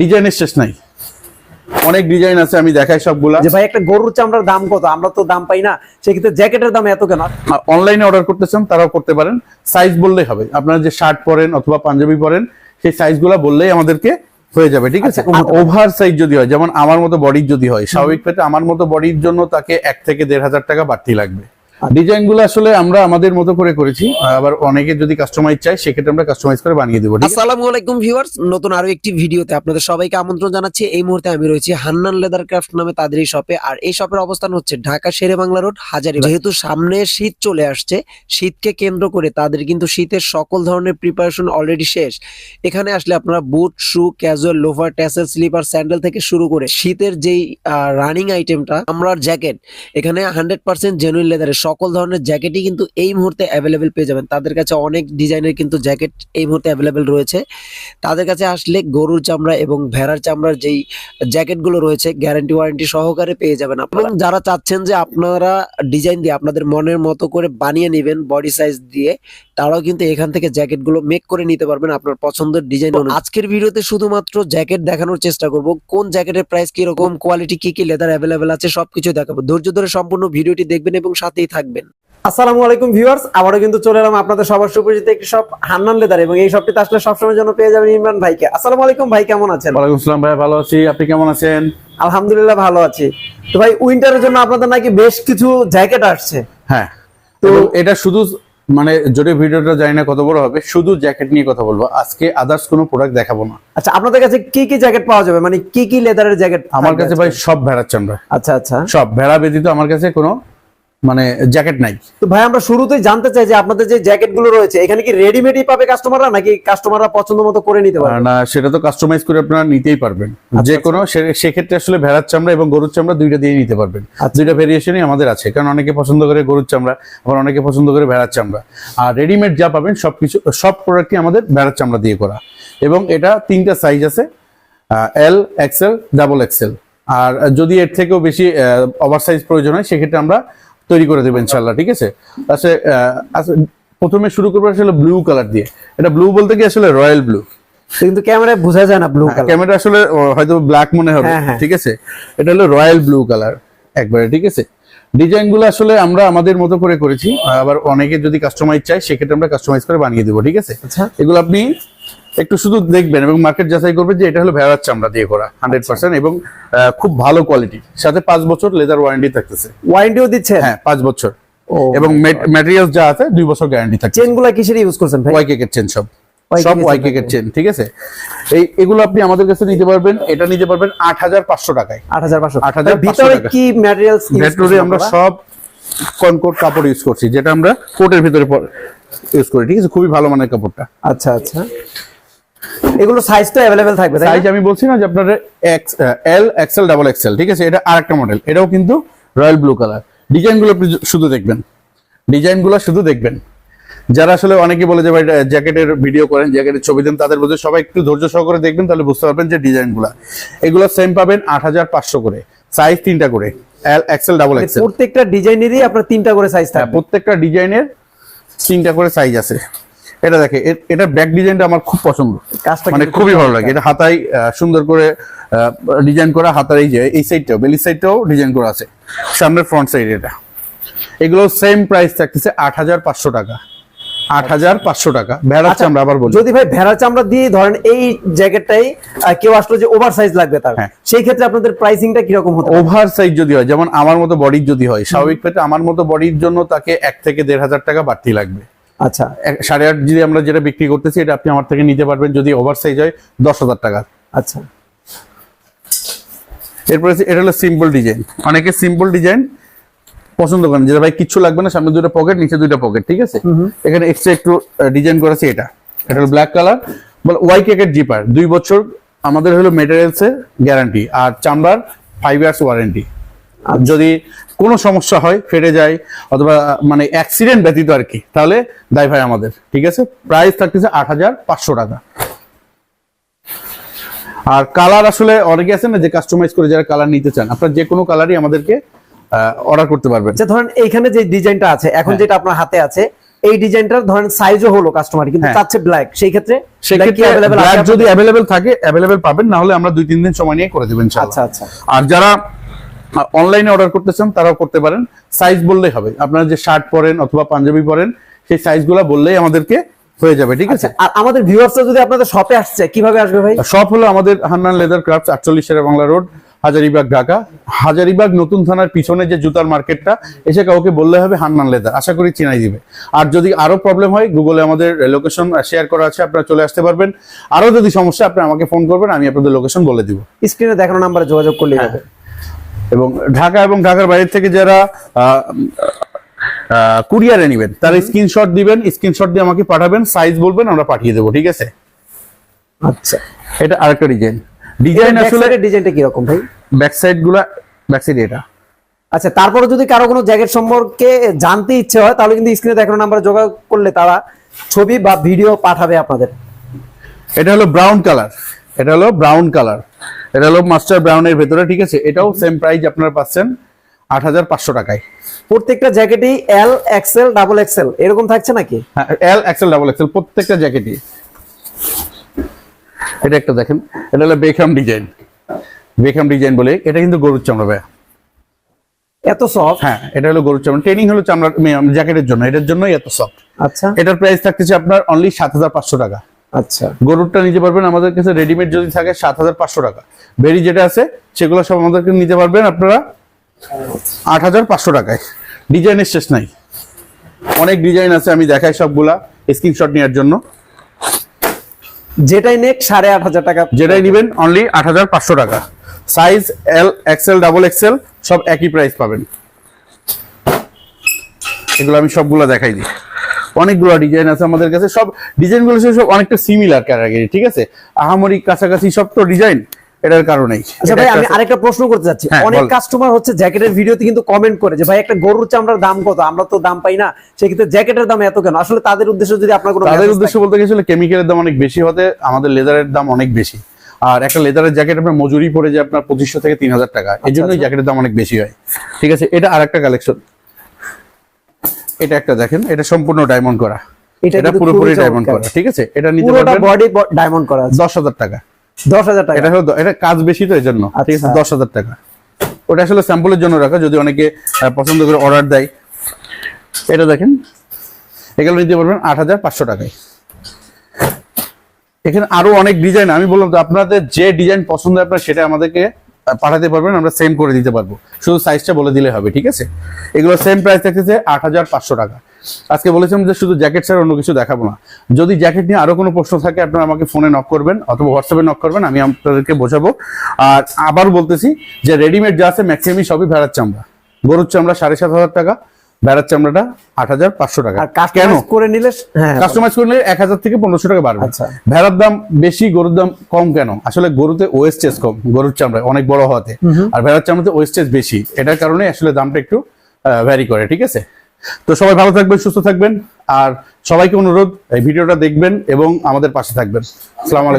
ডিজাইনের শেষ নাই। অনেক ডিজাইন আছে আমি দেখাই সবগুলা। যে ভাই একটা গরুর চামড়ার দাম কত? আমরা তো দাম পাই না। সেক্ষেত্রে জ্যাকেটের দাম এত কেন? অনলাইনে অর্ডার করতে চান তারাও করতে পারেন। সাইজ বললেই হবে। আপনারা যে শার্ট পরেন অথবা পাঞ্জাবি পরেন সেই সাইজগুলো বললেই আমাদেরকে হয়ে যাবে ঠিক আছে? আচ্ছা, ওভার সাইজ যদি হয় যেমন আমার মতো বডির যদি হয় স্বাভাবিক পেটে আমার মতো বডির জন্য তাকে এক থেকে দেড় হাজার টাকা বাড়তি লাগবে। আচ্ছা। ডিজাইনগুলো আসলে আমরা আমাদের মতো করে করেছি, আবার অনেকে যদি কাস্টমাইজ চাই সেক্ষেত্রে আমরা কাস্টমাইজ করে বানিয়ে দেবো? আসসালামু আলাইকুম ভিউয়ার্স, নতুন আরও একটি ভিডিওতে আপনাদের সবাইকে আমন্ত্রণ জানাচ্ছি এই মুহূর্তে আমি রয়েছি হান্নান লেদার ক্রাফট নামে তাদের এই শপে আর এই শপের অবস্থান হচ্ছে ঢাকা শেরে বাংলা রোড হাজারি যেহেতু সামনে শীত চলে আসছে, শীতকে কেন্দ্র করে তাদের কিন্তু শীতের সকল ধরনের প্রিপারেশন অলরেডি শেষ এখানে আসলে আপনারা boot, shoe casual loafer tassel slipper sandal থেকে শুরু করে শীতের যেই রানিং আইটেমটা আমরা জ্যাকেট এখানে হান্ড্রেড পার্সেন্ট জেনুইন লেদারের সকল ধরনের জ্যাকেটই কিন্তু এই মুহূর্তে অ্যাভেলেবেল পেয়ে যাবেন। তাদের কাছে অনেক ডিজাইনের কিন্তু জ্যাকেট এই মুহূর্তে অ্যাভেলেবেল রয়েছে। তাদের কাছে আসলে গরুর চামড়া এবং ভেড়ার চামড়ার যেই জ্যাকেটগুলো রয়েছে গ্যারান্টি ওয়ারেন্টি সহকারে পেয়ে যাবেন এবং যারা চাচ্ছেন যে আপনারা ডিজাইন দিয়ে আপনাদের মনের মতো করে বানিয়ে নেবেন বডি সাইজ দিয়ে, তারাও কিন্তু এখান থেকে জ্যাকেটগুলো মেক করে নিতে পারবেন আপনার পছন্দের ডিজাইন আজকের ভিডিওতে শুধুমাত্র জ্যাকেট দেখানোর চেষ্টা করব, কোন জ্যাকেটের প্রাইস কি রকম কোয়ালিটি কি কি লেদার অ্যাভেলেবেল আছে সবকিছু দেখাবো। ধৈর্য ধরে সম্পূর্ণ ভিডিওটি দেখবেন এবং সাথেই থাকবেন। আসসালামু আলাইকুম ভিউয়ার্স আবারও কিন্তু চলে এলাম আপনাদের সবার সুপরিচিত একটি শপ হান্নান লেদার এবং এই শপটিতে আসলে সবসময়ের জন্য পেয়ে যাবেন ইমরান ভাইকে। আসসালামু আলাইকুম ভাই কেমন আছেন? ওয়ালাইকুম আসসালাম ভাই ভালো আছি। আপনি কেমন আছেন? আলহামদুলিল্লাহ ভালো আছি। তো ভাই উইন্টারের জন্য আপনাদের নাকি বেশ কিছু জ্যাকেট আসছে। হ্যাঁ তো- তো এটা শুধু মানে যদি ভিডিওটা জানি না কত বড় হবে শুধু জ্যাকেট নিয়ে কথা বলব। আজকে আদার্স কোনো প্রোডাক্ট দেখাবো না। আচ্ছা আপনাদের কাছে কি কি জ্যাকেট পাওয়া যাবে? মানে কি কি লেদারের জ্যাকেট আমার কাছে ভাই সব ভেড়ার চামড়া। আচ্ছা আচ্ছা। সব ভেড়া ব্যতীত আমার কাছে কোনো মানে জ্যাকেট নাই। তো ভাই আমরা শুরুতেই জানতে চাই যে আপনাদের যে জ্যাকেটগুলো রয়েছে এখানে কি রেডিমেডই পাবে কাস্টমাররা নাকি কাস্টমাররা পছন্দ মতো করে নিতে পারবে? না সেটা তো কাস্টমাইজ করে আপনারা নিতেই পারবেন। আচ্ছা, যে কোনো সে- সেক্ষেত্রে আসলে ভেড়ার চামড়া এবং গরুর চামড়া দুইটা দিয়ে নিতে পারবেন। আচ্ছা। দুইটা ভেরিয়েশনই আমাদের আছে কারণ অনেকে পছন্দ করে গরুর চামড়া আবার অনেকে পছন্দ করে ভেড়ার চামড়া। আর রেডিমেড যা পাবেন সবকিছু সব প্রোডাক্টই আমাদের ভেড়ার চামড়া দিয়ে করা। এবং এটা তিনটা সাইজ আছে এল এক্সেল ডাবল এক্সেল আর যদি এর থেকেও বেশি ওভার সাইজ প্রয়োজন হয় সেক্ষেত্রে আমরা তৈরি করে দেবো ইনশাল্লাহ ঠিক আছে? আচ্ছা আচ্ছা, প্রথমে শুরু করব আসলে ব্লু কালার দিয়ে। এটা ব্লু বলতে কি আসলে রয়্যাল ব্লু কিন্তু ক্যামেরায় বোঝা যায় না ব্লু কালার ক্যামেরা আসলে হয়তো ব্ল্যাক মনে হবে হ্যাঁ, হ্যাঁ। ঠিক আছে? এটা হলো রয়্যাল ব্লু কালার একবারে ঠিক আছে? ডিজাইনগুলো আসলে আমরা আমাদের মতো করে করেছি আবার অনেকে যদি কাস্টমাইজ চাই সেক্ষেত্রে আমরা কাস্টমাইজ করে বানিয়ে দেবো ঠিক আছে? আচ্ছা। এগুলো আপনি একটু শুধু দেখবেন এবং মার্কেট যাচাই করবেন যে এটা হলো ভেড়ার চামড়া দিয়ে করা হান্ড্রেড পার্সেন্ট এবং খুব ভালো কোয়ালিটি সাথে পাঁচ বছর লেদার ওয়ারেন্টি থাকতেছে। ওয়ারেন্টিও দিচ্ছে হ্যাঁ পাঁচ বছর। এবং ম্যাটেরিয়াল যা আছে দুই বছর গ্যারান্টি থাকে চেনগুলা কিসের ইউজ করছেন ভাই? ওয়াই কেকের চেন সব। সব চেন ওয়াই কেকের চেন ঠিক আছে? এই এগুলো আপনি আমাদের কাছে নিতে পারবেন এটা নিতে পারবেন আট হাজার পাঁচশো টাকায়। আট হাজার পাঁচশো। 8,500 ভিতরে কি ম্যাটেরিয়ালস ভেটরি আমরা সব কনকোট কাপড় ইউজ করছি যেটা আমরা কোটের ভিতরে ইউজ করি ঠিক আছে? খুবই ভালো মানের কাপড়টা। আচ্ছা আচ্ছা। এগুলো সাইজ তো অ্যাভেলেবেল থাকবে সাইজ আমি বলছি না যে আপনার X L XL double XL ঠিক আছে? এটা আরেকটা মডেল এটাও কিন্তু রয়্যাল ব্লু কালার ডিজাইনগুলো আপনি শুধু দেখবেন। ডিজাইনগুলো শুধু দেখবেন। যারা আসলে অনেকে বলে যে ভাই জ্যাকেটের ভিডিও করেন জ্যাকেটের ছবি দেন তাদের মধ্যে সবাই একটু ধৈর্য সহকারে দেখবেন তাহলে বুঝতে পারবেন যে ডিজাইনগুলো এগুলো সেম পাবেন আট হাজার পাঁচশো করে। সাইজ তিনটা করে। এল এক্সেল ডাবল না? এক্সেল প্রত্যেকটা ডিজাইনেরই আপনার তিনটা করে সাইজ থাকে প্রত্যেকটা ডিজাইনের তিনটা করে সাইজ আছে। এটা দেখে এটা ব্যাক ডিজাইনটা আমার খুব পছন্দ। কাজটা মানে খুবই ভালো লাগে। এটা হাতায় সুন্দর করে ডিজাইন করা হাতার এই যে এই সাইডটাও বেলি সাইডটাও ডিজাইন করা আছে। সামনের ফ্রন্ট সাইড এটা। এগুলো সেম প্রাইস থাকতেছে আট হাজার পাঁচশো টাকা। আট হাজার পাঁচশো টাকা। আচ্ছা, আমরা আবার বলি। যদি ভাই ভেড়া চামড়া দিয়ে ধরেন এই জ্যাকেটটাই কেউ আসলো যে ওভার সাইজ লাগবে তার হ্যাঁ। সেই ক্ষেত্রে আপনাদের প্রাইসিংটা কীরকম হতে ওভার সাইজ যদি হয় যেমন আমার মতো বডির যদি হয় স্বাভাবিক আমার মতো বডির জন্য তাকে এক থেকে দেড় হাজার টাকা বাড়তি লাগবে। আচ্ছা সাড়ে আট যদি আমরা যেটা বিক্রি করতেছি এটা আপনি আমার থেকে নিতে পারবেন যদি ওভার সাইজ হয় দশ হাজার টাকা। আচ্ছা। এরপরে এটা হলো সিম্পল ডিজাইন অনেকে সিম্পল ডিজাইন পছন্দ করেন যেটা ভাই কিচ্ছু লাগবে না সামনে দুটো পকেট নিচে দুইটা পকেট ঠিক আছে? এখানে এক্সট্রা একটু ডিজাইন করেছে এটা। এটা হলো ব্ল্যাক কালার বলে ওয়াই কেকের জিপার দুই বছর আমাদের হলো মেটেরিয়ালস এর গ্যারান্টি আর চামড়ার ফাইভ ইয়ার্স ওয়ারেন্টি যদি কোনো সমস্যা হয় ফেটে যায় অথবা মানে অ্যাক্সিডেন্ট ব্যতীত আর কি তাহলে দায় ভাই আমাদের ঠিক আছে? প্রাইস থাকতেছে আট হাজার পাঁচশো টাকা। আর কালার আসলে অনেকে আছে না যে কাস্টমাইজ করে যারা কালার নিতে চান আপনার যে কোনো কালারই আমাদেরকে অর্ডার করতে পারবেন। যে ধরেন এইখানে যে ডিজাইনটা আছে এখন হ্যাঁ। যেটা আপনার হাতে আছে এই ডিজাইনটার ধরেন সাইজও হলো কাস্টমার কিন্তু হ্যাঁ। চাচ্ছে ব্ল্যাক সেই ক্ষেত্রে ব্ল্যাক যদি অ্যাভেলেবেল থাকে অ্যাভেলেবেল পাবেন না হলে আমরা দুই তিন দিন সময় নিয়ে করে দেবেন আচ্ছা আচ্ছা। আর যারা অনলাইনে অর্ডার করতে চান তারাও করতে পারেন। সাইজ বললেই হবে। আপনারা যে শার্ট পরেন অথবা পাঞ্জাবি পরেন সেই সাইজগুলো বললেই আমাদেরকে হয়ে যাবে ঠিক আছে? আর আমাদের ভিউয়ার্সরা যদি আপনাদের শপে আসছে কীভাবে আসবে ভাই? শপ হলো আমাদের হান্নান লেদার ক্রাফট আটচল্লিশ শেরা বাংলা রোড হাজারিবাগ ঢাকা। হাজারিবাগ নতুন থানার পিছনে যে জুতার মার্কেটটা এসে কাউকে বললে হবে হান্নান লেদার আশা করি চিনাই দিবে। আর যদি আরও প্রবলেম হয় গুগলে আমাদের লোকেশন শেয়ার করা আছে আপনারা চলে আসতে পারবেন। আরও যদি সমস্যা আপনি আমাকে ফোন করবেন আমি আপনাদের লোকেশন বলে দিব। স্ক্রিনে দেখানো নাম্বারে যোগাযোগ করলেই হবে। এবং ঢাকা এবং ঢাকার বাইরে থেকে যারা কুরিয়ারে নেবেন তারা স্ক্রিনশট দিবেন স্ক্রিনশট দিয়ে আমাকে পাঠাবেন সাইজ বলবেন আমরা পাঠিয়ে দেবো ঠিক আছে? আচ্ছা। এটা আরেকটা ডিজাইন ডিজাইন আসলে ডিজাইনটা কি রকম ভাই? ব্যাক সাইডগুলা ব্যাক সাইড এটা। আচ্ছা তারপরে যদি কারও কোনো জ্যাকেট সম্পর্কে জানতে ইচ্ছে হয় তাহলে কিন্তু স্ক্রিনে দেখানো নাম্বারে যোগাযোগ করলে তারা ছবি বা ভিডিও পাঠাবে আপনাদের। এটা হলো ব্রাউন কালার এটা হলো ব্রাউন কালার এটা হলো মাস্টার ব্রাউনের ভেতরে ঠিক আছে? এটাও সেম প্রাইস আপনারা পাচ্ছেন আট হাজার পাঁচশো টাকায়। প্রত্যেকটা জ্যাকেটই এল এক্সেল ডাবল এক্সেল এরকম থাকছে নাকি? হ্যাঁ এল এক্সেল ডাবল এক্সেল প্রত্যেকটা জ্যাকেটই। এটা একটা দেখেন এটা হলো বেখাম ডিজাইন বেখাম ডিজাইন বলে এটা কিন্তু গরুর চামড়া ভাইয়া। এত সফট হ্যাঁ এটা হলো গরুর চামড়া। ট্রেনিং হলো চামড়া জ্যাকেটের জন্য এটার জন্যই এত সফট আচ্ছা। এটার প্রাইস থাকতেছে আপনার অনলি সাত হাজার পাঁচশো টাকা। আচ্ছা। গরুরটা নিতে পারবেন আমাদের কাছে রেডিমেড যদি থাকে সাত হাজার পাঁচশো টাকা। বেরি যেটা আছে সেগুলো সব আমাদেরকে নিতে পারবেন আপনারা। আট হাজার পাঁচশো টাকায়। ডিজাইনের শেষ নাই। অনেক ডিজাইন আছে আমি দেখাই সবগুলা স্ক্রিনশট নেওয়ার জন্য। যেটাই নেক সাড়ে আট হাজার টাকা। যেটাই নেবেন অনলি আট হাজার পাঁচশো টাকা। Size L XL double XL সব একই প্রাইস পাবেন। এগুলো আমি সবগুলো দেখাই দিই। অনেকগুলো ডিজাইন আছে আমাদের কাছে। সব ডিজাইনগুলো সব অনেকটা সিমিলার ক্যাটাগরি ঠিক আছে? আহামরি কাছাকাছি সব তো ডিজাইন। এটার কারণেই। আচ্ছা ভাই আমি আরেকটা প্রশ্ন করতে চাচ্ছি। হ্যাঁ, অনেক কাস্টমার হচ্ছে জ্যাকেটের ভিডিওতে কিন্তু কমেন্ট করে যে ভাই একটা গরুর চামড়ার দাম কত? আমরা তো দাম পাই না। সেক্ষেত্রে জ্যাকেটের দাম এত কেন? আসলে তাদের উদ্দেশ্যে যদি আপনার কোনো তাদের উদ্দেশ্য বলতে গেলে কেমিক্যালের দাম অনেক বেশি হতে আমাদের লেদারের দাম অনেক বেশি। আর একটা লেদারের জ্যাকেট আপনার মজুরি পড়ে যায় আপনার পঁচিশশো থেকে তিন হাজার টাকা। এই জন্যই জ্যাকেটের দাম অনেক বেশি হয়। ঠিক আছে এটা আর একটা কালেকশন এটা একটা দেখেন এটা সম্পূর্ণ ডায়মন্ড করা। এটা পুরোপুরি ডায়মন্ড করা। ঠিক আছে এটা নিতে পারবেন বডি ডায়মন্ড করা আছে। দশ হাজার টাকা। দশ হাজার টাকা। এটা হলো এটা কাজ বেশি তো এই জন্য ঠিক আছে আচ্ছা। দশ হাজার টাকা। ওটা আসলে স্যাম্পলের জন্য রাখা যদি অনেকে পছন্দ করে অর্ডার দেয়। এটা দেখেন এগুলো নিতে পারবেন আট হাজার পাঁচশো টাকায়। এখানে আরও অনেক ডিজাইন আমি বললাম তো আপনাদের যে ডিজাইন পছন্দ আপনার সেটা আমাদেরকে পাঠাতে পারবেন আমরা সেম করে দিতে পারব। শুধু সাইজটা বলে দিলে হবে ঠিক আছে? এগুলো সেম প্রাইস থাকতেছে আট হাজার পাঁচশো টাকা। আজকে বলেছিলাম যে শুধু জ্যাকেট ছাড়া অন্য কিছু দেখাবো না। যদি জ্যাকেট নিয়ে আরও কোনো প্রশ্ন থাকে আপনারা আমাকে ফোনে নক করবেন অথবা হোয়াটসঅ্যাপে নক করবেন আমি আপনাদেরকে বোঝাবো। আর আবার বলতেছি যে রেডিমেড যা আছে ম্যাক্সিমামই সবই ভেড়ার চামড়া। গরুর চামড়া সাড়ে সাত হাজার টাকা ভেড়ার চামড়াটা আট হাজার পাঁচশো টাকা। আর কেন? করে নিলে হ্যাঁ করে নিলে এক হাজার থেকে পনেরোশো টাকা বাড়বে। আচ্ছা। ভেড়ার দাম বেশি গরুর দাম কম কেন? আসলে গরুতে ওয়েস্টেজ কম গরুর চামড়ায় অনেক বড় হওয়াতে। আর ভেড়ার চামড়াতে ওয়েস্টেজ বেশি। এটার কারণে আসলে দামটা একটু ভ্যারি করে ঠিক আছে? তো সবাই ভালো থাকবেন, সুস্থ থাকবেন। আর সবাইকে অনুরোধ, এই ভিডিওটা দেখবেন এবং আমাদের পাশে থাকবেন। আসসালামু আলাইকুম।